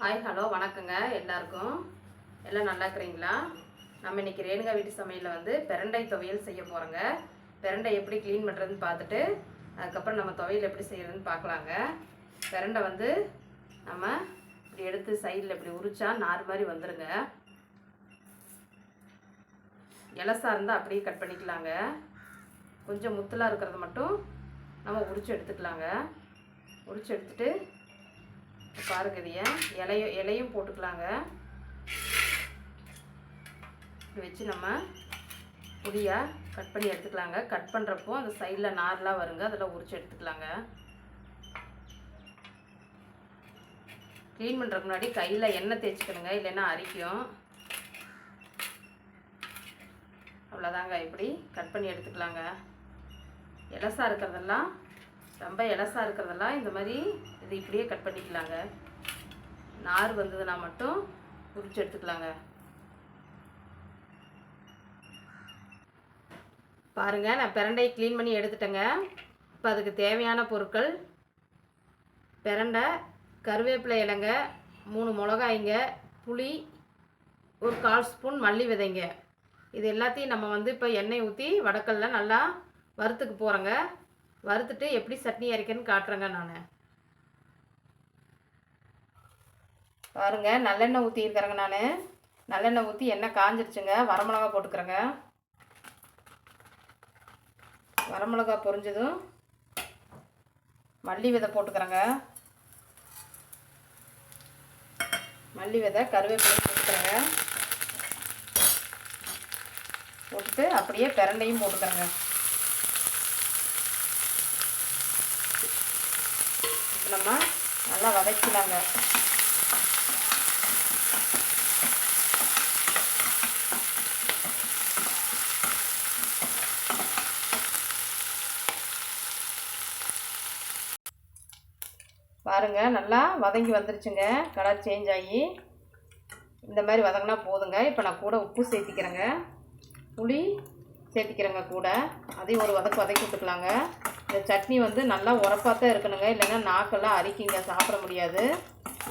Hi hello வணக்கங்க எல்லாருக்கும். எல்லாம் நல்லா இருக்கிறீங்களா? நம்ம இன்னைக்கு ரேணுகா வீட்டு சமையலில் வந்து பிரண்டை துவையல் செய்ய போகிறோங்க பிரண்டை எப்படி க்ளீன் பண்ணுறதுன்னு பார்த்துட்டு அதுக்கப்புறம் நம்ம துவையல் எப்படி செய்யறதுன்னு பார்க்கலாங்க. பிரண்டை வந்து நம்ம இப்படி எடுத்து சைடில் இப்படி உரிச்சா நார் மாதிரி வந்துடுங்க இலசா இருந்தால் அப்படியே கட் பண்ணிக்கலாங்க. கொஞ்சம் முத்தலாக இருக்கிறத மட்டும் நம்ம உரிச்சு எடுத்துக்கலாங்க. உரிச்சு எடுத்துகிட்டு பாருங்க இதைய இலையும் இலையும் போட்டுக்கலாங்க. வச்சு நம்ம பொடியாக கட் பண்ணி எடுத்துக்கலாங்க. கட் பண்ணுறப்போ அந்த சைடில் நார்லாம் வருங்க. அதெல்லாம் உரிச்சு எடுத்துக்கலாங்க. க்ளீன் பண்ணுறதுக்கு முன்னாடி கையில் எண்ணெய் தேய்ச்சிக்கணுங்க. இல்லைன்னா அரிக்கும். அவ்வளோதாங்க இப்படி கட் பண்ணி எடுத்துக்கலாங்க. இலசா இருக்கிறதெல்லாம் ரொம்ப இலசா இருக்கிறதெல்லாம் இந்த மாதிரி இது இப்படியே கட் பண்ணிக்கலாங்க. நார் வந்ததுன்னா மட்டும் உரிச்சு எடுத்துக்கலாங்க. பாருங்க நான் பிரண்டையை க்ளீன் பண்ணி எடுத்துட்டேங்க. இப்போ அதுக்கு தேவையான பொருட்கள் பிரண்டை கருவேப்பிலை இலைங்க மூணு மிளகாய்ங்க புளி ஒரு கால் ஸ்பூன் மல்லி விதைங்க. இது எல்லாத்தையும் நம்ம வந்து இப்போ எண்ணெய் ஊற்றி வடக்கல்ல நல்லா வறுத்துக்கு போகிறோங்க வறுத்துட்டு எப்படி சட்னி அரைக்கன்னு காட்டுறேங்க நான். பாருங்க நல்லெண்ணெய் ஊற்றிருக்கிறேங்க நான். நல்லெண்ணெய் ஊற்றி எண்ணெய் காஞ்சிருச்சுங்க. வரமிளகா போட்டுக்கிறேங்க. வரமிளகா பொரிஞ்சதும் மல்லி விதை போட்டுக்கிறேங்க. மல்லி விதை கருவேப்பிலை போட்டுக்கிறேங்க. போட்டுட்டு அப்படியே பிரண்டையும் போட்டுக்கிறேங்க. இப்போ நம்ம நல்லா வதக்கலாங்க பாருங்க நல்லா வதங்கி வந்துருச்சுங்க. கலர் சேஞ்ச் ஆகி. இந்த மாதிரி வதங்கினா போதுங்க. இப்போ நான் கூட உப்பு சேர்த்திக்கிறேங்க. புளி சேர்த்திக்கிறேங்க கூட. அதையும் ஒரு வதக்கு வதக்கி விட்டுக்கலாங்க. இந்த சட்னி வந்து நல்லா உரப்பாக தான் இருக்கணுங்க. இல்லைன்னா நாக்கெல்லாம் அரிக்குங்க. சாப்பிட முடியாது.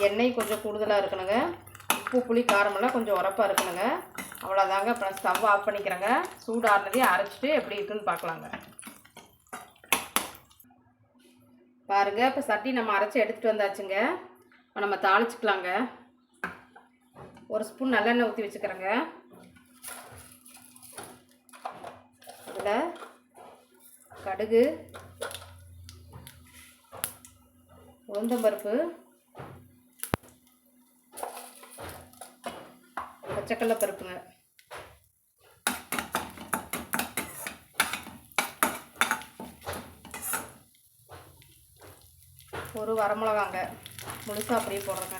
எண்ணெய் கொஞ்சம் கூடுதலாக இருக்கணுங்க. உப்பு புளி காரமெல்லாம் கொஞ்சம் உரப்பாக இருக்கணுங்க. அவ்வளோதாங்க இப்போ ஸ்டவ் ஆஃப் பண்ணிக்கிறேங்க. சூடு ஆறுனதையும் அரைச்சிட்டு எப்படி இருக்குன்னு பார்க்கலாங்க. பாருங்க இப்போ சட்டி நம்ம அரைச்சி எடுத்துகிட்டு வந்தாச்சுங்க. இப்போ நம்ம தாளிச்சிக்கலாங்க. ஒரு ஸ்பூன் நல்லெண்ணெய் ஊற்றி வச்சுக்கிறேங்க. அதில் கடுகு உளுந்தம்பருப்பு பச்சைக்கடலை பருப்புங்க. ஒரு வரமிளகாங்க. முழுசாக அப்படியே போடுறேங்க.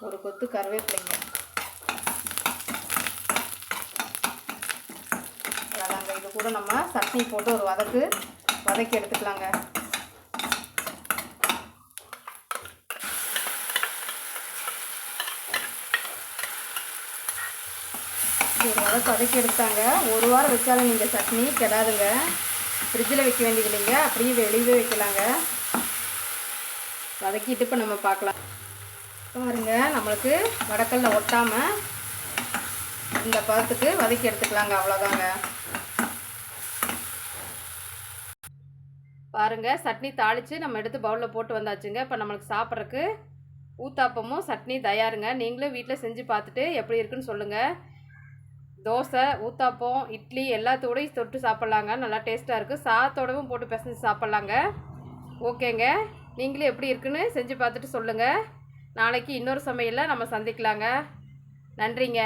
ஒரு கொத்து கருவேப்பிலைங்க. அதாங்க இது கூட நம்ம சட்னி போட்டு ஒரு வதக்கு வதக்கி எடுத்துக்கலாங்க. ஒரு வதக்கி எடுத்தாங்க. ஒரு வாரம் வச்சாலும் நீங்கள் சட்னி கெடாதுங்க. ஃப்ரிட்ஜில் வைக்க வேண்டியது இல்லைங்க. அப்படியே வெளியவே வைக்கலாங்க. வதக்கிட்டு இப்போ நம்ம பார்க்கலாம். பாருங்க நம்மளுக்கு வடக்கல்ல ஒட்டாமல் இந்த பதத்துக்கு வதக்கி எடுத்துக்கலாங்க. அவ்வளோதாங்க பாருங்க சட்னி தாளித்து நம்ம எடுத்து பவுலில் போட்டு வந்தாச்சுங்க. இப்போ நம்மளுக்கு சாப்பிட்றதுக்கு ஊத்தாப்பமும் சட்னி தயாருங்க. நீங்களும் வீட்டில் செஞ்சு பார்த்துட்டு எப்படி இருக்குன்னு சொல்லுங்கள் தோசை ஊத்தாப்பம் இட்லி எல்லாத்தோடையும் தொட்டு சாப்பிட்லாங்க. நல்லா டேஸ்ட்டாக இருக்குது சாத்தோடவும் போட்டு பிசைஞ்சு சாப்பிட்லாங்க. ஓகேங்க. நீங்களும் எப்படி இருக்குன்னு செஞ்சு பார்த்துட்டு சொல்லுங்கள் நாளைக்கு இன்னொரு சமையலில் நம்ம சந்திக்கலாங்க. நன்றிங்க.